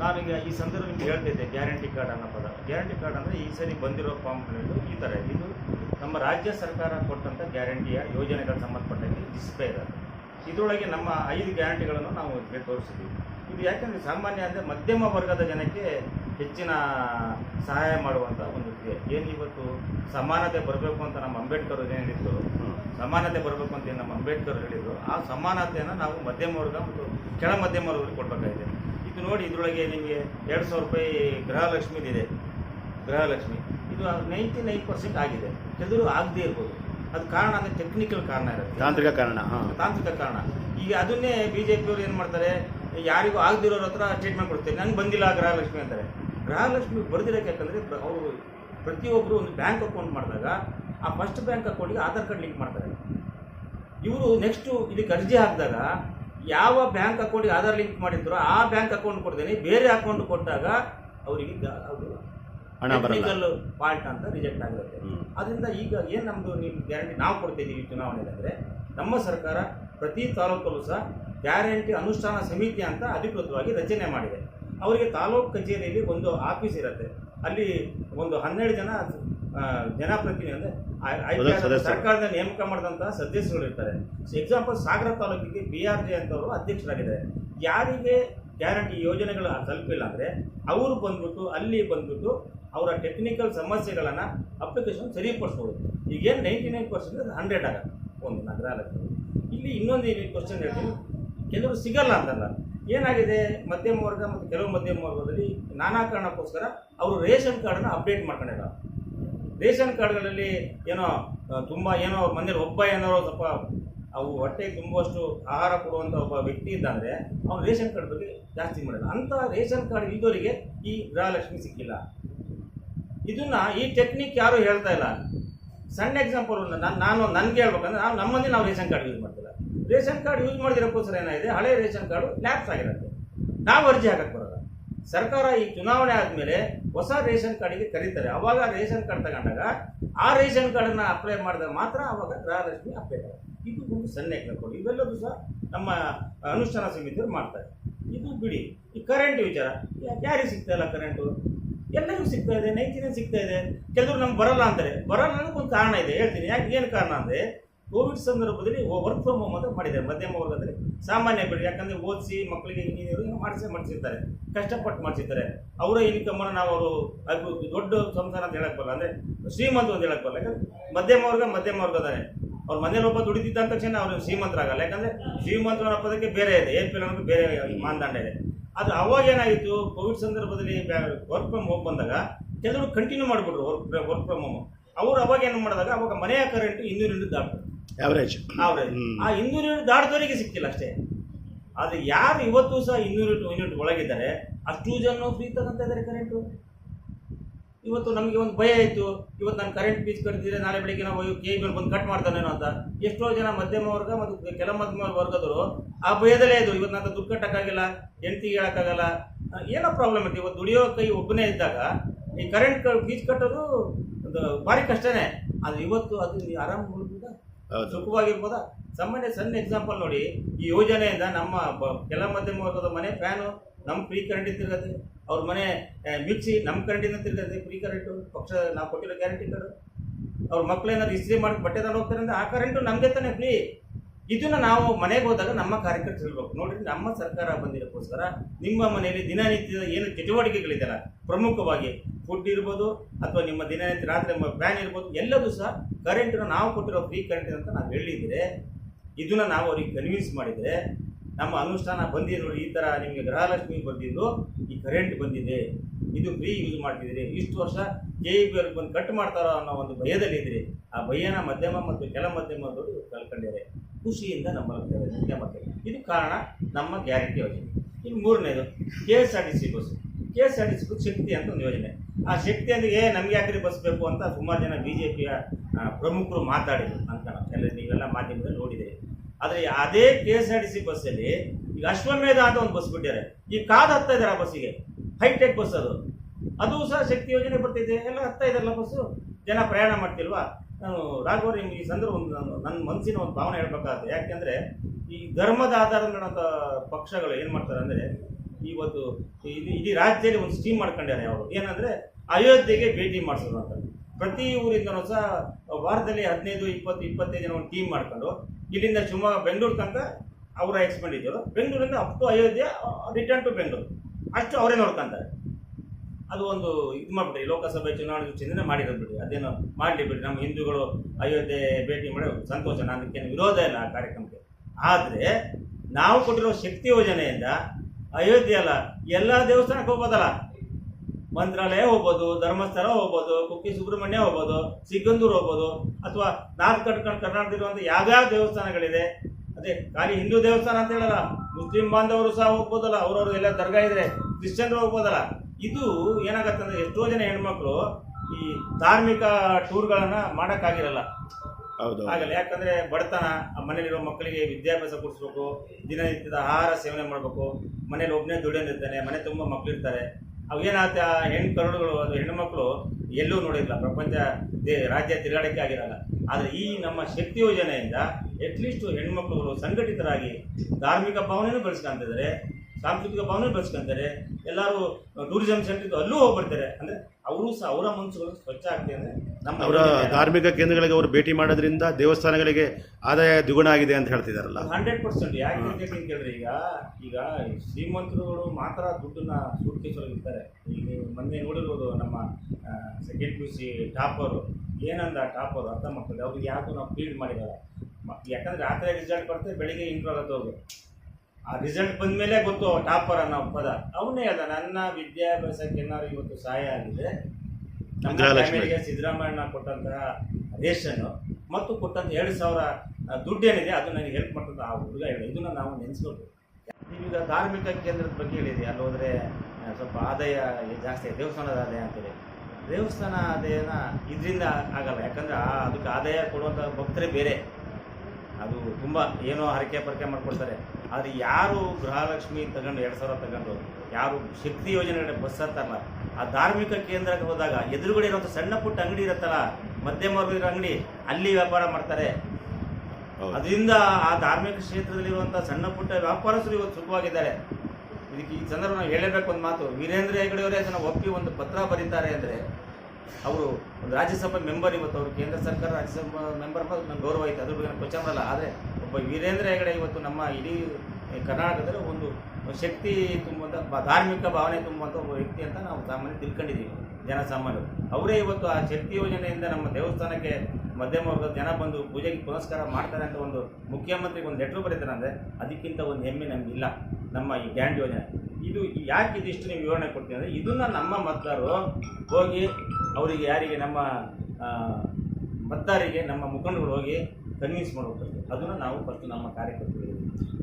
ನಾನೀಗ ಈ ಸಂದರ್ಭ ನಿಮ್ಗೆ ಹೇಳ್ತಿದ್ದೆ ಗ್ಯಾರಂಟಿ ಕಾರ್ಡ್ ಅನ್ನೋ ಪದ. ಗ್ಯಾರಂಟಿ ಕಾರ್ಡ್ ಅಂದರೆ ಈ ಸರಿ ಬಂದಿರೋ ಫಾರ್ಮ್ಗಳು ಈ ಥರ ಇದು ನಮ್ಮ ರಾಜ್ಯ ಸರ್ಕಾರ ಕೊಟ್ಟಂಥ ಗ್ಯಾರಂಟಿಯ ಯೋಜನೆಗಳ ಸಂಬಂಧಪಟ್ಟಂಗೆ ಡಿಸ್ಪ್ಲೇ ಇರೋದು ಇದರೊಳಗೆ ನಮ್ಮ ಐದು ಗ್ಯಾರಂಟಿಗಳನ್ನು ನಾವು ತೋರಿಸಿದ್ದೀವಿ. ಇದು ಯಾಕಂದರೆ ಸಾಮಾನ್ಯ ಅಂದರೆ ಮಧ್ಯಮ ವರ್ಗದ ಜನಕ್ಕೆ ಹೆಚ್ಚಿನ ಸಹಾಯ ಮಾಡುವಂಥ ಒಂದು ಕ್ರಿಯೆ. ಏನು ಇವತ್ತು ಸಮಾನತೆ ಬರಬೇಕು ಅಂತ ನಮ್ಮ ಅಂಬೇಡ್ಕರ್ ಏನು ಹೇಳಿದ್ರು? ಸಮಾನತೆ ಬರಬೇಕು ಅಂತ ನಮ್ಮ ಅಂಬೇಡ್ಕರ್ ಹೇಳಿದ್ರು. ಆ ಸಮಾನತೆಯನ್ನು ನಾವು ಮಧ್ಯಮ ವರ್ಗ ಮತ್ತು ಕೆಳ ಮಧ್ಯಮ ವರ್ಗಕ್ಕೆ ಕೊಡಬೇಕಾಗಿದೆ. ಇದು ನೋಡಿ ಇದರೊಳಗೆ ನಿಮಗೆ ಎರಡು ಸಾವಿರ ರೂಪಾಯಿ ಗೃಹಲಕ್ಷ್ಮಿದಿದೆ ಗೃಹಲಕ್ಷ್ಮಿ. ಇದು ನೈಂಟಿ ನೈನ್ ಪರ್ಸೆಂಟ್ ಆಗಿದೆ. ಕೆಲವರು ಆಗದೇ ಇರ್ಬೋದು. ಅದು ಕಾರಣ ಅಂದರೆ ಟೆಕ್ನಿಕಲ್ ಕಾರಣ ಇರುತ್ತೆ. ತಾಂತ್ರಿಕ ಕಾರಣ ತಾಂತ್ರಿಕ ಕಾರಣ. ಈಗ ಅದನ್ನೇ ಬಿ ಜೆ ಪಿಯವರು ಏನು ಮಾಡ್ತಾರೆ ಯಾರಿಗೂ ಆಗದಿರೋರ ಹತ್ರ ಸ್ಟೇಟ್ಮೆಂಟ್ ಕೊಡ್ತಾರೆ. ನಂಗೆ ಬಂದಿಲ್ಲ ಗೃಹಲಕ್ಷ್ಮಿ ಅಂತಾರೆ. ಗೃಹಲಕ್ಷ್ಮಿ ಬರ್ದಿರೋಕೆ ಯಾಕಂದರೆ ಅವರು ಪ್ರತಿಯೊಬ್ಬರು ಒಂದು ಬ್ಯಾಂಕ್ ಅಕೌಂಟ್ ಮಾಡಿದಾಗ ಆ ಫಸ್ಟ್ ಬ್ಯಾಂಕ್ ಅಕೌಂಟಿಗೆ ಆಧಾರ್ ಕಾರ್ಡ್ ಲಿಂಕ್ ಮಾಡ್ತಾರೆ. ಇವರು ನೆಕ್ಸ್ಟು ಇದಕ್ಕೆ ಅರ್ಜಿ ಹಾಕಿದಾಗ ಯಾವ ಬ್ಯಾಂಕ್ ಅಕೌಂಟಿಗೆ ಆಧಾರ್ ಲಿಂಕ್ ಮಾಡಿದ್ರು ಆ ಬ್ಯಾಂಕ್ ಅಕೌಂಟ್ ಕೊಡ್ತೇನೆ. ಬೇರೆ ಅಕೌಂಟ್ ಕೊಟ್ಟಾಗ ಅವರಿಗೆ ಹಣ ಟೆಕ್ನಿಕಲ್ ಫಾಲ್ಟ್ ಅಂತ ರಿಜೆಕ್ಟ್ ಆಗಿರುತ್ತೆ. ಅದರಿಂದ ಈಗ ಏನು ನಮ್ಮದು ನೀವು ಗ್ಯಾರಂಟಿ ನಾವು ಕೊಡ್ತಿದ್ದೀವಿ ಚುನಾವಣೆಗೆ ಅಂದರೆ ನಮ್ಮ ಸರ್ಕಾರ ಪ್ರತಿ ತಾಲೂಕಲ್ಲೂ ಸಹ ಗ್ಯಾರಂಟಿ ಅನುಷ್ಠಾನ ಸಮಿತಿ ಅಂತ ಅಧಿಕೃತವಾಗಿ ರಚನೆ ಮಾಡಿದೆ. ಅವರಿಗೆ ತಾಲೂಕು ಕಚೇರಿಯಲ್ಲಿ ಒಂದು ಆಫೀಸ್ ಇರುತ್ತೆ. ಅಲ್ಲಿ ಒಂದು ಹನ್ನೆರಡು ಜನ ಜನಪ್ರತಿನಿಧಿ ಅಂದರೆ ಸರ್ಕಾರದ ನೇಮಕ ಮಾಡಿದಂತಹ ಸದಸ್ಯರು ಇರ್ತಾರೆ. ಎಕ್ಸಾಂಪಲ್ ಸಾಗರ ತಾಲೂಕಿಗೆ ಬಿ ಆರ್ ಜೆ ಅಂತವರು ಅಧ್ಯಕ್ಷರಾಗಿದ್ದಾರೆ. ಯಾರಿಗೆ ಗ್ಯಾರಂಟಿ ಯೋಜನೆಗಳು ತಲುಪಿಲ್ಲ ಅಂದರೆ ಅವರು ಬಂದ್ಬಿಟ್ಟು ಅಲ್ಲಿ ಬಂದ್ಬಿಟ್ಟು ಅವರ ಟೆಕ್ನಿಕಲ್ ಸಮಸ್ಯೆಗಳನ್ನು ಅಪ್ಲಿಕೇಶನ್ ಸರಿಪಡಿಸ್ಬೋದು. ಈಗೇನು ನೈಂಟಿ ನೈನ್ ಪರ್ಸೆಂಟ್ ಹಂಡ್ರೆಡ್ ಆಗ ಒಂದು ನಗರಾಲಕ್ಕೆ ಇಲ್ಲಿ ಇನ್ನೊಂದು ಕ್ವಶನ್ ಹೇಳ್ತೀನಿ. ಕೆಲವರು ಸಿಗಲ್ಲ ಅಂತಲ್ಲ. ಏನಾಗಿದೆ? ಮಧ್ಯಮ ವರ್ಗ ಮತ್ತು ಕೆಲವು ಮಧ್ಯಮ ವರ್ಗದಲ್ಲಿ ನಾನಾ ಕಾರಣಕ್ಕೋಸ್ಕರ ಅವರು ರೇಷನ್ ಕಾರ್ಡನ್ನು ಅಪ್ಡೇಟ್ ಮಾಡ್ಕೊಂಡಿಲ್ಲ ರೇಷನ್ ಕಾರ್ಡ್ಗಳಲ್ಲಿ ಏನೋ ತುಂಬ ಏನೋ ಮನೇಲಿ ಒಬ್ಬ ಏನೋ ಸ್ವಲ್ಪ ಅವು ಹೊಟ್ಟೆಗೆ ತುಂಬುವಷ್ಟು ಆಹಾರ ಕೊಡುವಂಥ ಒಬ್ಬ ವ್ಯಕ್ತಿ ಇದ್ದಂದರೆ, ಅವ್ನು ರೇಷನ್ ಕಾರ್ಡ್ ಬಗ್ಗೆ ಜಾಸ್ತಿ ಮಾಡಲ್ಲ. ಅಂಥ ರೇಷನ್ ಕಾರ್ಡ್ ಇದ್ದವರಿಗೆ ಈ ಗೃಹಲಕ್ಷ್ಮಿ ಸಿಕ್ಕಿಲ್ಲ. ಇದನ್ನ ಈ ಟೆಕ್ನಿಕ್ ಯಾರು ಹೇಳ್ತಾ ಇಲ್ಲ. ಸಣ್ಣ ಎಕ್ಸಾಂಪಲ್ ನಾನು ನಾನು ನನಗೆ ಹೇಳ್ಬೇಕಂದ್ರೆ ನಾವು ನಮ್ಮಲ್ಲಿ ನಾವು ರೇಷನ್ ಕಾರ್ಡ್ ಯೂಸ್ ಮಾಡ್ತಿಲ್ಲ. ರೇಷನ್ ಕಾರ್ಡ್ ಯೂಸ್ ಮಾಡಿದಿರೋಕ್ಕೋಸ್ಕರ ಏನಾಗಿದೆ? ಹಳೆ ರೇಷನ್ ಕಾರ್ಡು ಲ್ಯಾಪ್ಸ್ ಆಗಿರುತ್ತೆ. ನಾವು ಅರ್ಜಿ ಹಾಕಕ್ಕೆ ಬರೋಲ್ಲ. ಸರ್ಕಾರ ಈ ಚುನಾವಣೆ ಆದಮೇಲೆ ಹೊಸ ರೇಷನ್ ಕಾರ್ಡಿಗೆ ಕರೀತಾರೆ. ಅವಾಗ ರೇಷನ್ ಕಾರ್ಡ್ ತಗೊಂಡಾಗ ಆ ರೇಷನ್ ಕಾರ್ಡನ್ನು ಅಪ್ಲೈ ಮಾಡಿದಾಗ ಮಾತ್ರ ಅವಾಗ ಗೃಹಲಕ್ಷ್ಮಿ ಅಪ್ಲೈ ಇದು ಒಂದು ಸಣ್ಣ ಕೊಡಿ ಇವೆಲ್ಲದೂ ಸಹ ನಮ್ಮ ಅನುಷ್ಠಾನ ಸಮಿತಿಯವರು ಮಾಡ್ತಾರೆ. ಇದು ಬಿಡಿ. ಈ ಕರೆಂಟ್ ವಿಚಾರ ಯಾರಿಗೆ ಸಿಗ್ತಾ ಇಲ್ಲ ಕರೆಂಟು ಎಲ್ಲರಿಗೂ ಸಿಗ್ತಾ ಇದೆ ನೈತಿನ ಸಿಗ್ತಾ ಇದೆ. ಕೆಲವರು ನಮ್ಗೆ ಬರಲ್ಲ ಅಂತಾರೆ. ಬರಲ್ಲ ಅನ್ನೋದಕ್ಕೊಂದು ಕಾರಣ ಇದೆ. ಹೇಳ್ತೀನಿ. ಯಾಕೆ, ಏನು ಕಾರಣ ಅಂದರೆ ಕೋವಿಡ್ ಸಂದರ್ಭದಲ್ಲಿ ವರ್ಕ್ ಫ್ರಮ್ ಹೋಮ್ ಅಂತ ಮಾಡಿದ್ದಾರೆ, ಮಧ್ಯಮ ವರ್ಗದಲ್ಲಿ. ಸಾಮಾನ್ಯ ಬಿಡಿ, ಯಾಕಂದರೆ ಓದಿಸಿ ಮಕ್ಕಳಿಗೆ ಇಂಜಿನಿಯರ್ ಮಾಡಿಸಿ ಮಾಡಿಸಿರ್ತಾರೆ, ಕಷ್ಟಪಟ್ಟು ಮಾಡಿಸಿರ್ತಾರೆ. ಅವರ ಇನ್ಕಮನ್ನು ನಾವು ಅವರು ಅದು ದೊಡ್ಡ ಸಂಸಾರ ಅಂತ ಹೇಳಕ್ ಬರಲ್ಲ, ಅಂದರೆ ಶ್ರೀಮಂತ ಅಂತ ಹೇಳಕ್ ಬರಲ್ಲ. ಯಾಕಂದ್ರೆ ಮಧ್ಯಮ ವರ್ಗ ಮಧ್ಯಮ ವರ್ಗದಾನೆ. ಅವ್ರ ಮನೇಲಿ ಒಬ್ಬ ದುಡಿದಿದ್ದ ಅಂದ ತಕ್ಷಣ ಅವ್ರು ಶ್ರೀಮಂತರಾಗಲ್ಲ. ಯಾಕಂದರೆ ಶ್ರೀಮಂತರ ಅನ್ನೋದಕ್ಕೆ ಬೇರೆ ಇದೆ, ಏನ್ ಪಿ ಅನ್ನೋದು ಬೇರೆ ಮಾನದಂಡ ಇದೆ. ಆದರೆ ಅವಾಗ ಏನಾಯಿತು ಕೋವಿಡ್ ಸಂದರ್ಭದಲ್ಲಿ ವರ್ಕ್ ಫ್ರಮ್ ಹೋಮ್ ಬಂದಾಗ ಕೆಲವರು ಕಂಟಿನ್ಯೂ ಮಾಡಿಬಿಟ್ರು ವರ್ಕ್ ವರ್ಕ್ ಫ್ರಮ್ ಹೋಮ್ ಅವ್ರು ಅವಾಗ ಏನು ಮಾಡಿದಾಗ, ಅವಾಗ ಮನೆಯ ಕರೆಂಟ್ ಇನ್ನೂರಿಂದ ದಾಟ್ತಾರೆ ದಾಟ್ತು ಆವ್ರೇಜ್. ಆ ಇನ್ನೂರು ಯೂನಿಟ್ ದಾಟಿದವರಿಗೆ ಸಿಕ್ತಿಲ್ಲ ಅಷ್ಟೇ. ಆದರೆ ಯಾರು ಇವತ್ತು ಸಹ ಇನ್ನೂರು ಯೂನಿಟ್ ಒಳಗಿದ್ದಾರೆ ಅಷ್ಟು ಜನ ಫ್ರೀ ತಗೊಂತ ಇದ್ದಾರೆ ಕರೆಂಟು ಇವತ್ತು ನಮಗೆ ಒಂದು ಭಯ ಇತ್ತು ಇವತ್ತು ನಾನು ಕರೆಂಟ್ ಪೀಸ್ ಕಟ್ಟಿದ್ರೆ ನಾಳೆ ಬೆಳಿಗ್ಗೆ ನಾವು ಕೆ ಮೇಲೆ ಬಂದು ಕಟ್ ಮಾಡ್ತಾನೇನೋ ಅಂತ. ಎಷ್ಟೋ ಜನ ಮಧ್ಯಮ ವರ್ಗ ಮತ್ತು ಕೆಲ ಮಧ್ಯಮ ವರ್ಗದವರು ಆ ಭಯದಲ್ಲೇ ಇದ್ರು. ಇವತ್ತು ನಾನು ದುಡ್ಡು ಕಟ್ಟಕ್ಕಾಗಿಲ್ಲ ಹೆಂಡತಿಗೆ ಹೇಳೋಕ್ಕಾಗಲ್ಲ. ಏನೋ ಪ್ರಾಬ್ಲಮ್ ಇತ್ತು. ಇವತ್ತು ದುಡಿಯೋ ಕೈ ಒಬ್ಬನೇ ಇದ್ದಾಗ ಈ ಕರೆಂಟ್ ಫೀಸ್ ಕಟ್ಟೋದು ಒಂದು ಭಾರಿ ಕಷ್ಟನೇ. ಆದ್ರೆ ಇವತ್ತು ಅದು ಆರಾಮ ಸುಖವಾಗಿರ್ಬೋದಾ? ಸಾಮಾನ್ಯ ಸಣ್ಣ ಎಕ್ಸಾಂಪಲ್ ನೋಡಿ, ಈ ಯೋಜನೆಯಿಂದ ನಮ್ಮ ಕೆಲ ಮಧ್ಯಮ ವರ್ಗದ ಮನೆ ಫ್ಯಾನು ನಮ್ಮ ಫ್ರೀ ಕರೆಂಟ್ ತಿರುಗತ್ತೆ. ಅವ್ರ ಮನೆ ಮಿಕ್ಸಿ ನಮ್ಮ ಕರೆಂಟಿಂದ ತಿರುಗತ್ತೆ ಫ್ರೀ ಕರೆಂಟು ಪಕ್ಷ ನಾವು ಕೊಟ್ಟಿರೋ ಗ್ಯಾರಂಟಿ ಕಾರ್ಡು ಅವ್ರ ಮಕ್ಕಳೇನಾದ್ರು ಇಸ್ತ್ರಿ ಮಾಡಿ ಬಟ್ಟೆ ತಗೊಂಡು ಹೋಗ್ತಾರೆ ಅಂದ್ರೆ ಆ ಕರೆಂಟು ನಮಗೆ ತಾನೇ ಫ್ರೀ ಇದನ್ನ ನಾವು ಮನೆಗೆ ಹೋದಾಗ ನಮ್ಮ ಕಾರ್ಯಕರ್ತರು ಹೇಳ್ಬೇಕು. ನೋಡ್ರಿ, ನಮ್ಮ ಸರ್ಕಾರ ಬಂದಿರೋಕ್ಕೋಸ್ಕರ ನಿಮ್ಮ ಮನೆಯಲ್ಲಿ ದಿನನಿತ್ಯದ ಏನು ಚಟುವಟಿಕೆಗಳಿದೆಯಲ್ಲ ಪ್ರಮುಖವಾಗಿ ಫುಡ್ ಇರ್ಬೋದು ಅಥವಾ ನಿಮ್ಮ ದಿನನಿತ್ಯ ರಾತ್ರಿ ನಿಮ್ಮ ಫ್ಯಾನ್ ಇರ್ಬೋದು, ಎಲ್ಲದೂ ಸಹ ಕರೆಂಟನ್ನು ನಾವು ಕೊಟ್ಟಿರೋ ಫ್ರೀ ಕರೆಂಟ್ ಅಂತ ನಾವು ಹೇಳಿದರೆ, ಇದನ್ನು ನಾವು ಅವ್ರಿಗೆ ಕನ್ವಿನ್ಸ್ ಮಾಡಿದರೆ, ನಮ್ಮ ಅನುಷ್ಠಾನ ಬಂದಿದೆ ನೋಡಿ, ಈ ಥರ ನಿಮಗೆ ಗೃಹಲಕ್ಷ್ಮಿ ಬಂದಿದ್ದು, ಈ ಕರೆಂಟ್ ಬಂದಿದೆ, ಇದು ಫ್ರೀ ಯೂಸ್ ಮಾಡ್ತಿದ್ದೀರಿ, ಇಷ್ಟು ವರ್ಷ ಕೆ ಇ ಬಿ ಬಂದು ಕಟ್ ಮಾಡ್ತಾರೋ ಅನ್ನೋ ಒಂದು ಭಯದಲ್ಲಿದ್ದೀರಿ ಆ ಭಯನ ಮಧ್ಯಮ ಮತ್ತು ಕೆಲ ಮಧ್ಯಮದವರು ಕಳ್ಕೊಂಡಿದ್ದಾರೆ. ಖುಷಿಯಿಂದ ನಮ್ಮ ಮುಖ್ಯಮಂತ್ರಿ ಇದು. ಕಾರಣ ನಮ್ಮ ಗ್ಯಾರಂಟಿ ಯೋಜನೆ ಇನ್ನು ಮೂರನೇದು K S R T C bus K S R T C Shakti ಅಂತ ಒಂದು ಯೋಜನೆ. ಆ ಶಕ್ತಿ ಅಂದ್ರೆ ಏ, ನಮ್ಗೆ ಯಾಕ್ರಿ ಬಸ್ ಬೇಕು? ಅಂತ ಸುಮಾರು ಜನ ಬಿ ಜೆ ಪಿಯ ಪ್ರಮುಖರು ಮಾತಾಡಿದ್ರು ಅಂತ ಎಲ್ಲ ನೀವೆಲ್ಲ ಮಾಧ್ಯಮದಲ್ಲಿ ನೋಡಿದ್ದೀರಿ ಆದರೆ ಅದೇ K S R T C ಬಸ್ಸಲ್ಲಿ ಈಗ ಅಶ್ವಮೇಧ ಅಂತ ಒಂದು ಬಸ್ ಬಿಟ್ಟಿದ್ದಾರೆ. ಈ ಕಾದು ಹತ್ತಾ ಇದ್ದಾರೆ ಆ ಬಸ್ಸಿಗೆ. ಹೈಟೆಕ್ ಬಸ್ ಅದು. ಅದು ಸಹ ಶಕ್ತಿ ಯೋಜನೆ ಬರ್ತಿದೆ. ಎಲ್ಲ ಹತ್ತಾ ಬಸ್ಸು. ಜನ ಪ್ರಯಾಣ ಮಾಡ್ತಿಲ್ವಾ? ನಾನು ರಾಘವರ್ ನಿಮ್ಗೆ ಈ ಸಂದರ್ಭ ಒಂದು ನಾನು- ನನ್ನ ಮನಸ್ಸಿನ ಒಂದು ಭಾವನೆ ಹೇಳ್ಬೇಕಾಗುತ್ತೆ. ಯಾಕೆಂದರೆ ಈ ಧರ್ಮದ ಆಧಾರದ ಪಕ್ಷಗಳು ಏನು ಮಾಡ್ತಾರೆ ಅಂದರೆ ಇವತ್ತು ಇಲ್ಲಿ ಇಡೀ ರಾಜ್ಯದಲ್ಲಿ ಒಂದು ಸ್ಕೀಮ್ ಮಾಡ್ಕೊಂಡಿದ್ದಾರೆ ಅವರು ಏನಂದ್ರೆ ಅಯೋಧ್ಯೆಗೆ ಭೇಟಿ ಮಾಡಿಸೋದು ಅಂತ. ಪ್ರತಿ ಊರಿಂದನೂ ಸಹ ವಾರದಲ್ಲಿ ಹದಿನೈದು, ಇಪ್ಪತ್ತು, ಇಪ್ಪತ್ತೈದು ಜನ ಒಂದು ಟೀಮ್ ಮಾಡ್ಕೊಂಡು ಇಲ್ಲಿಂದ ಶಿವಮೊಗ್ಗ, ಬೆಂಗಳೂರು ತನಕ ಅವರ ಎಕ್ಸ್ಪೆಂಡಿಚರ್ ಬೆಂಗಳೂರಿಂದ up to Ayodhya return to Bengaluru. ಅಷ್ಟು ಅವರೇ ನೋಡ್ಕೊಂತಾರೆ. ಅದು ಒಂದು ಇದು ಮಾಡಿಬಿಡಿ ಲೋಕಸಭೆ ಚುನಾವಣೆ ಚಿಂತನೆ ಮಾಡಿರೋದು ಬಿಡಿ. ಅದೇನು ಮಾಡಲಿ ಬಿಡಿ. ನಮ್ಮ ಹಿಂದೂಗಳು ಅಯೋಧ್ಯೆ ಭೇಟಿ ಮಾಡಿ ಸಂತೋಷ. ನಾನು ವಿರೋಧ ಇಲ್ಲ ಆ ಕಾರ್ಯಕ್ರಮಕ್ಕೆ. ಆದರೆ ನಾವು ಕೊಟ್ಟಿರೋ ಶಕ್ತಿ ಯೋಜನೆಯಿಂದ ಅಯೋಧ್ಯೆ ಅಲ್ಲ, ಎಲ್ಲ ದೇವಸ್ಥಾನಕ್ಕೆ ಹೋಗ್ಬೋದಲ್ಲ? ಮಂತ್ರಾಲಯ ಹೋಗ್ಬೋದು, ಧರ್ಮಸ್ಥಳ ಹೋಗ್ಬೋದು, ಕುಕ್ಕಿ ಸುಬ್ರಹ್ಮಣ್ಯ ಹೋಗ್ಬೋದು, ಸಿಗಂದೂರು ಹೋಗ್ಬೋದು, ಅಥವಾ ನಾರ್ತ್ ಕರ್ನಾಟಕ ಕರ್ನಾಟಕದಲ್ಲಿರುವಂಥ ಯಾವ್ಯಾವ ದೇವಸ್ಥಾನಗಳಿದೆ? ಅದೇ ಖಾಲಿ ಹಿಂದೂ ದೇವಸ್ಥಾನ ಅಂತ ಹೇಳಲ್ಲ, ಮುಸ್ಲಿಂ ಬಾಂಧವರು ಸಹ ಹೋಗ್ಬೋದಲ್ಲ, ಅವ್ರವ್ರು ಎಲ್ಲ ದರ್ಗಾ ಇದ್ರೆ ಕ್ರಿಶ್ಚಿಯನ್ರು ಹೋಗ್ಬೋದಲ್ಲ? ಇದು ಏನಾಗತ್ತಂದ್ರೆ ಎಷ್ಟೋ ಜನ ಹೆಣ್ಮಕ್ಳು ಈ ಧಾರ್ಮಿಕ ಟೂರ್ಗಳನ್ನು ಮಾಡೋಕ್ಕಾಗಿರಲ್ಲ. ಹೌದು ಆಗಲ್ಲ ಯಾಕಂದ್ರೆ ಬಡತನ, ಆ ಮಕ್ಕಳಿಗೆ ವಿದ್ಯಾಭ್ಯಾಸ ಕೊಡಿಸ್ಬೇಕು, ದಿನನಿತ್ಯದ ಆಹಾರ ಸೇವನೆ ಮಾಡಬೇಕು, ಮನೇಲಿ ಒಬ್ಬನೇ ದುಡಿಯೋನಿರ್ತಾನೆ ಮನೆ ತುಂಬ ಮಕ್ಕಳಿರ್ತಾರೆ ಇರ್ತಾರೆ ಏನಾಗುತ್ತೆ ಆ ಹೆಣ್ಣು ಕರುಳುಗಳು, ಅದು ಹೆಣ್ಣು ಮಕ್ಕಳು ಎಲ್ಲೂ ನೋಡಿರಲ್ಲ ಪ್ರಪಂಚ ದೇ, ರಾಜ್ಯ ತಿರುಗಾಡಕ್ಕೆ ಆಗಿರಲ್ಲ. ಆದರೆ ಈ ನಮ್ಮ ಶಕ್ತಿ ಯೋಜನೆಯಿಂದ ಅಟ್ಲೀಸ್ಟ್ ಹೆಣ್ಮಕ್ಳುಗಳು ಸಂಘಟಿತರಾಗಿ ಧಾರ್ಮಿಕ ಭಾವನೆಯೂ ಬೆಳೆಸ್ಕೊಂತಿದ್ದಾರೆ. ಸಾಂಸ್ಕೃತಿಕ ಭಾವನೆ ಬೆಳೆಸ್ಕೊಂತಾರೆ. ಎಲ್ಲರೂ ಟೂರಿಸಂ ಸೆಂಟರ್ ಅಲ್ಲೂ ಹೋಗ್ಬಿಡ್ತಾರೆ. ಅಂದ್ರೆ ಅವರು ಸಹ ಅವರ ಮನಸ್ಸುಗಳು ಸ್ವಚ್ಛ ಆಗ್ತದೆ ಅಂದ್ರೆ ನಮ್ಮ ಅವರ ಧಾರ್ಮಿಕ ಕೇಂದ್ರಗಳಿಗೆ ಅವರು ಭೇಟಿ ಮಾಡೋದ್ರಿಂದ ದೇವಸ್ಥಾನಗಳಿಗೆ ಆದಾಯ ದ್ವಿಗುಣ ಆಗಿದೆ ಅಂತ ಹೇಳ್ತಿದಾರಲ್ಲ. Hundred percent. ಯಾಕೆ ಅಂತ ಕೇಳಿದ್ರೆ ಈಗ ಈಗ ಶ್ರೀಮಂತರು ಶ್ರೀಮಂತರುಗಳು ಮಾತ್ರ ದುಡ್ಡನ್ನ ಸೂಟ್ ಕೇಸಲ್ಲಿ ಇರ್ತಾರೆ ಈಗ ಮೊನ್ನೆ ನೋಡಿರೋದು ನಮ್ಮ second P U C topper. ಏನಂದ ಟಾಪರು ಅರ್ಥ ಮಾಡ್ತಾರೆ ಅವ್ರಿಗೆ ಯಾವುದು ನಾವು ಫೀಲ್ಡ್ ಮಾಡಿದಾರ. ಯಾಕಂದ್ರೆ ರಾತ್ರಿ ರಿಸಲ್ಟ್ ಬರ್ತದೆ ಬೆಳಿಗ್ಗೆ ಇಂಟ್ರೋ ಆಗೋದು ಆ ರಿಸಲ್ಟ್ ಬಂದ ಮೇಲೆ ಗೊತ್ತು ಟಾಪರ್ ಅನ್ನೋ ಪದ. ಅವನೇ ಅಲ್ಲ ನನ್ನ ವಿದ್ಯಾಭ್ಯಾಸಕ್ಕೆ ಏನಾದ್ರು ಇವತ್ತು ಸಹಾಯ ಆಗಿದೆ. ನಮ್ಮ. ಫ್ಯಾಮಿಲಿಗೆ ಸಿದ್ದರಾಮಯ್ಯ ಕೊಟ್ಟಂತಹ ರೇಷನ್ ಮತ್ತು ಕೊಟ್ಟಂತ ಎರಡು ಸಾವಿರ ದುಡ್ಡು ಏನಿದೆ ಅದು ನನಗೆ ಹೆಲ್ಪ್ ಮಾಡ್ತಂತ ಆ ಹುಡುಗ ಹೇಳಿ ಇದನ್ನ ನಾವು ನೆನೆಸ್ಕೊಳ್ಬೇಕು. ನೀವೀಗ ಧಾರ್ಮಿಕ ಕೇಂದ್ರದ ಬಗ್ಗೆ ಹೇಳಿದ್ರಿ. ಅಲ್ಲಿ ಹೋದ್ರೆ ಸ್ವಲ್ಪ ಆದಾಯ ಜಾಸ್ತಿ ದೇವಸ್ಥಾನದ ಆದಾಯ ಅಂತೇಳಿ ದೇವಸ್ಥಾನ ಆದಾಯನ ಇದರಿಂದ ಆಗಲ್ಲ. ಯಾಕಂದ್ರೆ ಆ ಅದಕ್ಕೆ ಆದಾಯ ಕೊಡುವಂಥ ಭಕ್ತರೇ ಬೇರೆ. ಅದು ತುಂಬ ಏನೋ ಹರಕೆ ಪರಕೆ ಮಾಡ್ಕೊಡ್ತಾರೆ. ಆದರೆ ಯಾರು ಗೃಹಲಕ್ಷ್ಮಿ ತಗೊಂಡು ಎರಡು ಸಾವಿರ ತಗೊಂಡು ಯಾರು ಶಕ್ತಿ ಯೋಜನೆ ಬಸ್ ಹತ್ತಲ್ಲ ಆ ಧಾರ್ಮಿಕ ಕೇಂದ್ರಕ್ಕೆ ಹೋದಾಗ ಎದುರುಗಡೆ ಇರೋಂಥ ಸಣ್ಣ ಪುಟ್ಟ ಅಂಗಡಿ ಇರುತ್ತಲ್ಲ ಮಧ್ಯಮ ವರ್ಗದ ಅಂಗಡಿ ಅಲ್ಲಿ ವ್ಯಾಪಾರ ಮಾಡ್ತಾರೆ. ಅದರಿಂದ ಆ ಧಾರ್ಮಿಕ ಕ್ಷೇತ್ರದಲ್ಲಿರುವಂಥ ಸಣ್ಣ ಪುಟ್ಟ ವ್ಯಾಪಾರಸ್ಥರು ಇವತ್ತು ಸುಖವಾಗಿದ್ದಾರೆ ಇದಕ್ಕೆ ಈ ಸಂದರ್ಭ ನಾವು ಹೇಳಬೇಕು ಒಂದು ಮಾತು. ವೀರೇಂದ್ರ ಹೆಗಡೆಯವರೇ ಅದನ್ನು ಒಪ್ಪಿ ಒಂದು ಪತ್ರ ಬರೀತಾರೆ ಅಂದರೆ ಅವರು ಒಂದು ರಾಜ್ಯಸಭಾ ಮೆಂಬರ್ ಇವತ್ತು ಅವರು ಕೇಂದ್ರ ಸರ್ಕಾರ ರಾಜ್ಯಸಭಾ ಮೆಂಬರ್ ಅಂತ ನಂಗೆ ಗೌರವ ಐತೆ, ಅದ್ರ ಬಗ್ಗೆ ಕ್ವಶನ್ ಅಲ್ಲ ಆದರೆ ಒಬ್ಬ ವೀರೇಂದ್ರ ಹೆಗಡೆ ಇವತ್ತು ನಮ್ಮ ಇಡೀ ಕರ್ನಾಟಕದಲ್ಲಿ ಒಂದು ಶಕ್ತಿ ತುಂಬುವಂಥ ಧಾರ್ಮಿಕ ಭಾವನೆ ತುಂಬುವಂಥ ಒಬ್ಬ ವ್ಯಕ್ತಿ ಅಂತ ನಾವು ಸಾಮಾನ್ಯ ತಿಳ್ಕೊಂಡಿದ್ದೀವಿ, ಜನಸಾಮಾನ್ಯರು. ಅವರೇ ಇವತ್ತು ಆ ಶಕ್ತಿ ಯೋಜನೆಯಿಂದ ನಮ್ಮ ದೇವಸ್ಥಾನಕ್ಕೆ ಮಧ್ಯಮ ವರ್ಗದ ಜನ ಬಂದು ಪೂಜೆಗೆ ಪುನಸ್ಕಾರ ಮಾಡ್ತಾರೆ ಅಂತ ಒಂದು ಮುಖ್ಯಮಂತ್ರಿಗೆ ಒಂದು ಲೆಟ್ರ್ ಬರೀತಾರೆ ಅಂದರೆ ಅದಕ್ಕಿಂತ ಒಂದು ಹೆಮ್ಮೆ ನಮ್ಗೆ ಇಲ್ಲ, ನಮ್ಮ ಈ ಗ್ಯಾಂಡ್ ಯೋಜನೆ. ಇದು ಯಾಕೆ ಇದಿಷ್ಟು ನೀವು ವಿವರಣೆ ಕೊಡ್ತೀನಿ ಅಂದರೆ ಇದನ್ನು ನಮ್ಮ ಮತದಾರರು ಹೋಗಿ ಅವರಿಗೆ ಯಾರಿಗೆ ನಮ್ಮ ಮತದಾರರಿಗೆ ನಮ್ಮ ಮುಖಂಡಗಳು ಹೋಗಿ ಕನ್ವಿನ್ಸ್ ಮಾಡಬೇಕು ಅದನ್ನು ನಾವು ಫಸ್ಟ್ ನಮ್ಮ ಕಾರ್ಯಕರ್ತರು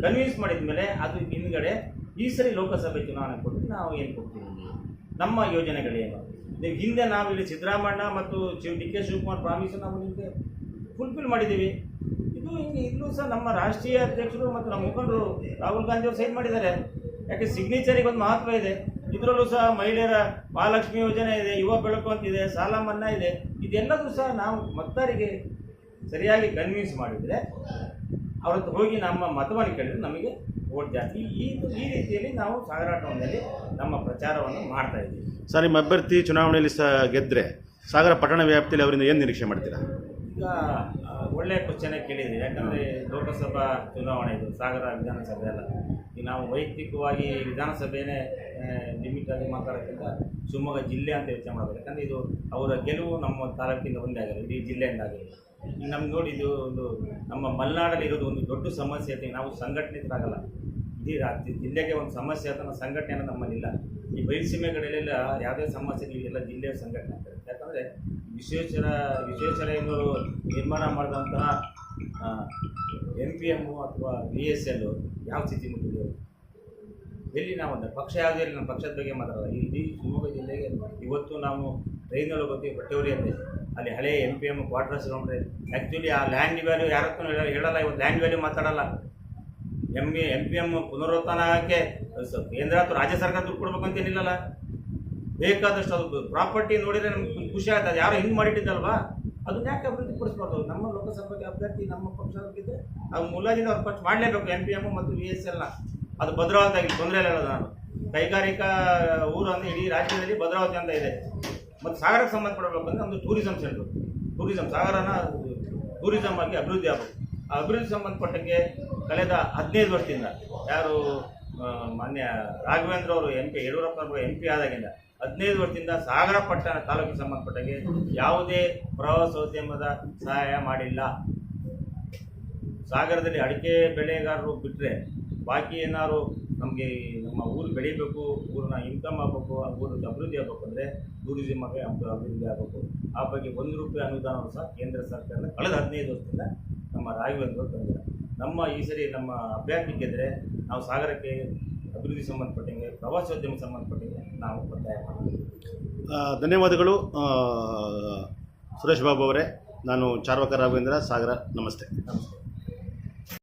ಕನ್ವಿನ್ಸ್ ಮಾಡಿದ ಮೇಲೆ ಅದು ಹಿಂದ್ಗಡೆ ಈ ಸರಿ ಲೋಕಸಭೆ ಚುನಾವಣೆ ಕೊಟ್ಟು ನಾವು ಏನು ಕೊಡ್ತೀವಿ? ನಮ್ಮ ಯೋಜನೆಗಳೇನು ನೀವು ಹಿಂದೆ ನಾವು ಇಲ್ಲಿ ಸಿದ್ದರಾಮಣ್ಣ ಮತ್ತು Shiv D, K, Shivakumar promise ನಾವು ನಿಮಗೆ ಫುಲ್ಫಿಲ್ ಮಾಡಿದ್ದೀವಿ. ಇದು ಹಿಂಗೆ ಇಲ್ಲೂ ಸಹ ನಮ್ಮ ರಾಷ್ಟ್ರೀಯ ಅಧ್ಯಕ್ಷರು ಮತ್ತು ನಮ್ಮ ಮುಖಂಡರು ರಾಹುಲ್ ಗಾಂಧಿ ಅವರು ಸೈನ್ ಮಾಡಿದ್ದಾರೆ. ಯಾಕೆ ಸಿಗ್ನೇಚರಿಗೆ ಒಂದು ಮಹತ್ವ ಇದೆ. ಇದರಲ್ಲೂ ಸಹ ಮಹಿಳೆಯರ ಮಹಾಲಕ್ಷ್ಮಿ ಯೋಜನೆ ಇದೆ, ಯುವ ಬೆಳಕು ಅಂತಿದೆ ಸಾಲ ಮನ್ನಾ ಇದೆ. ಇದೆಲ್ಲದೂ ಸಹ ನಾವು ಮತದಾರರಿಗೆ ಸರಿಯಾಗಿ ಕನ್ವಿನ್ಸ್ ಮಾಡಿದರೆ ಅವ್ರ ಹತ್ರ ಹೋಗಿ ನಮ್ಮ ಮತವನ್ನು ಕೇಳಿದ್ರೆ ನಮಗೆ ಓಟ್ ಜಾಸ್ತಿ. ಈ ಈ ರೀತಿಯಲ್ಲಿ ನಾವು ಸಾಗರಾಟವನದಲ್ಲಿ ನಮ್ಮ ಪ್ರಚಾರವನ್ನು ಮಾಡ್ತಾ ಇದ್ದೀವಿ. ಸರ್, ನಿಮ್ಮ ಅಭ್ಯರ್ಥಿ ಚುನಾವಣೆಯಲ್ಲಿ ಸಹ ಗೆದ್ದರೆ ಸಾಗರ ಪಟ್ಟಣ ವ್ಯಾಪ್ತಿಯಲ್ಲಿ ಅವರಿಂದ ಏನು ನಿರೀಕ್ಷೆ ಮಾಡ್ತೀರಾ? ಈಗ ಒಳ್ಳೆಯ ಕ್ವಶನೇ ಕೇಳಿದ್ರಿ ಯಾಕಂದರೆ ಲೋಕಸಭಾ ಚುನಾವಣೆ ಇದು, ಸಾಗರ ವಿಧಾನಸಭೆ ಅಲ್ಲ. ಈಗ ನಾವು ವೈಯಕ್ತಿಕವಾಗಿ ವಿಧಾನಸಭೆಯೇ ಲಿಮಿಟ್ ಆಗಿ ಮಾತಾಡೋಕ್ಕಿಂತ ಶಿವಮೊಗ್ಗ ಜಿಲ್ಲೆ ಅಂತ ಯೋಚನೆ ಮಾಡಬೇಕು. ಯಾಕಂದರೆ ಇದು ಅವರ ಗೆಲುವು ನಮ್ಮ ತಾಲೂಕಿಂದ ಒಂದೇ ಆಗಿಲ್ಲ ಇಡೀ ಜಿಲ್ಲೆಯಿಂದ ಆಗಿಲ್ಲ ಈಗ ನಮ್ಗೆ ನೋಡಿ ಇದು ಒಂದು, ನಮ್ಮ ಮಲೆನಾಡಲ್ಲಿ ಇರೋದು ಒಂದು ದೊಡ್ಡ ಸಮಸ್ಯೆ ಐತಿ ನಾವು ಸಂಘಟನೆಗಳಾಗಲ್ಲ ಇಡೀ ರಾಜ್ಯ, ಜಿಲ್ಲೆಗೆ ಒಂದು ಸಮಸ್ಯೆ ಅಂತ ಸಂಘಟನೆ ನಮ್ಮಲ್ಲಿಲ್ಲ. ಈ ಬಯಲುಸೀಮೆಗಳೆಲ್ಲ ಯಾವುದೇ ಸಮಸ್ಯೆಗಳಿಗೆಲ್ಲ ಜಿಲ್ಲೆಯ ಸಂಘಟನೆ ಯಾಕಂದರೆ ವಿಶ್ವೇಶ್ವರ ವಿಶ್ವೇಶ್ವರಯ್ಯನವರು ನಿರ್ಮಾಣ ಮಾಡಿದಂತಹ ಎಂ ಪಿ ಎಮ್ಮು ಅಥವಾ ಬಿ ಎಸ್ ಎಲ್ ಯಾವ ಸ್ಥಿತಿ ಮುಟ್ಟಿದೆ? ಎಲ್ಲಿ ನಾವು ಅಂದರೆ ಪಕ್ಷ ಯಾವುದೇ ನಮ್ಮ ಪಕ್ಷದ ಬಗ್ಗೆ ಮಾತಾಡೋದು. ಇಡೀ ಶಿವಮೊಗ್ಗ ಜಿಲ್ಲೆಗೆ ಇವತ್ತು ನಾವು ಟ್ರೈನಲ್ಲಿ ಬಗ್ಗೆ ಬಟ್ಟೆವರಿ ಅಂದರೆ ಅಲ್ಲಿ ಹಳೆ ಎಂ ಪಿ ಎಂ ಕ್ವಾರ್ಟರ್ಸ್ ನೋಡ್ರೆ. ಆ್ಯಕ್ಚುಲಿ ಆ ಲ್ಯಾಂಡ್ ವ್ಯಾಲ್ಯೂ ಯಾರತ್ತೂ ಹೇಳಲ್ಲ, ಇವತ್ತು ಲ್ಯಾಂಡ್ ವ್ಯಾಲ್ಯೂ ಮಾತಾಡಲ್ಲ. M A M P M ಪುನರುತ್ಥಾನ ಆಗಕ್ಕೆ ಕೇಂದ್ರ ಅಥವಾ ರಾಜ್ಯ ಸರ್ಕಾರ ದುಡ್ಡು ಕೊಡ್ಬೇಕು ಅಂತೇನಿಲ್ಲಲ್ಲ ಬೇಕಾದಷ್ಟು ಅದು ಪ್ರಾಪರ್ಟಿ ನೋಡಿದರೆ ನಮ್ಗೆ ಖುಷಿ ಆಯ್ತು ಅದು ಯಾರೋ ಹಿಂಗೆ ಮಾಡಿಟ್ಟಿದ್ದಲ್ವಾ? ಅದನ್ನ ಯಾಕೆ ಅಭಿವೃದ್ಧಿ ಪಡಿಸ್ಬಾರ್ದು ನಮ್ಮ ಲೋಕಸಭೆಗೆ ಅಭ್ಯರ್ಥಿ ನಮ್ಮ ಪಕ್ಷದಲ್ಲಿದ್ದರೆ ಅದು ಮುಲಾಜಿನ ಅವ್ರು ಖರ್ಚು ಮಾಡಲೇಬೇಕು. ಎಂ ಪಿ ಎಂ, ಮತ್ತು ವಿ ಎಸ್ ಎಲ್ನ ಅದು ಭದ್ರವಾದಾಗಿ ತೊಂದರೆ ಇಲ್ಲ ನಾನು ಕೈಗಾರಿಕಾ ಊರು ಅಂದರೆ ಇಡೀ ರಾಜ್ಯದಲ್ಲಿ ಭದ್ರಾವತಿ ಅಂತ ಇದೆ. ಮತ್ತು ಸಾಗರಕ್ಕೆ ಸಂಬಂಧಪಡಬೇಕು ಅಂದರೆ ಒಂದು ಟೂರಿಸಂ ಸೆಂಟ್ರು. ಟೂರಿಸಂ, ಸಾಗರನ ಟೂರಿಸಮ್ ಆಗಿ ಅಭಿವೃದ್ಧಿ ಆಗಬೇಕು. ಆ ಅಭಿವೃದ್ಧಿ ಸಂಬಂಧಪಟ್ಟಂಗೆ ಕಳೆದ ಹದಿನೈದು ವರ್ಷದಿಂದ ಯಾರು ಮಾನ್ಯ ರಾಘವೇಂದ್ರ ಅವರು M P, Yediyurappa M P ಆದಾಗಿಂದ ಹದಿನೈದು ವರ್ಷದಿಂದ ಸಾಗರ ಪಟ್ಟಣ ತಾಲೂಕಿಗೆ ಸಂಬಂಧಪಟ್ಟಂಗೆ ಯಾವುದೇ ಪ್ರವಾಸೋದ್ಯಮದ ಸಹಾಯ ಮಾಡಿಲ್ಲ. ಸಾಗರದಲ್ಲಿ ಅಡಿಕೆ ಬೆಳೆಗಾರರು ಬಿಟ್ಟರೆ ಬಾಕಿ ಏನಾದ್ರು ನಮಗೆ ನಮ್ಮ ಊರು ಬೆಳಿಬೇಕು, ಊರನ್ನ ಇನ್ಕಮ್ ಆಗಬೇಕು ಆ ಊರು ಅಭಿವೃದ್ಧಿ ಆಗಬೇಕು ಅಂದರೆ ಟೂರಿಸಮ್ಗೆ ಅಭಿವೃದ್ಧಿ ಆಗಬೇಕು. ಆ ಬಗ್ಗೆ ಒಂದು ರೂಪಾಯಿ ಅನುದಾನವನ್ನು ಸಹ ಕೇಂದ್ರ ಸರ್ಕಾರದ ಕಳೆದ ಹದಿನೈದು ವರ್ಷದಿಂದ ನಮ್ಮ ರಾಘವೇಂದ್ರ ತಂದಿಲ್ಲ ನಮ್ಮ ಈ ಸರಿ ನಮ್ಮ ಅಭ್ಯರ್ಥಿ ಗೆದ್ದರೆ ನಾವು ಸಾಗರಕ್ಕೆ ಅಭಿವೃದ್ಧಿ ಸಂಬಂಧಪಟ್ಟಂಗೆ ಪ್ರವಾಸೋದ್ಯಮ ಸಂಬಂಧಪಟ್ಟಂಗೆ ನಾವು ಒತ್ತಾಯ ಮಾಡ್ತೀವಿ ಧನ್ಯವಾದಗಳು. ಸುರೇಶ್ ಬಾಬು ಅವರೇ. ನಾನು ಚಾರ್ವಕ ರಾಘವೇಂದ್ರ ಸಾಗರ ನಮಸ್ತೆ. ನಮಸ್ತೆ.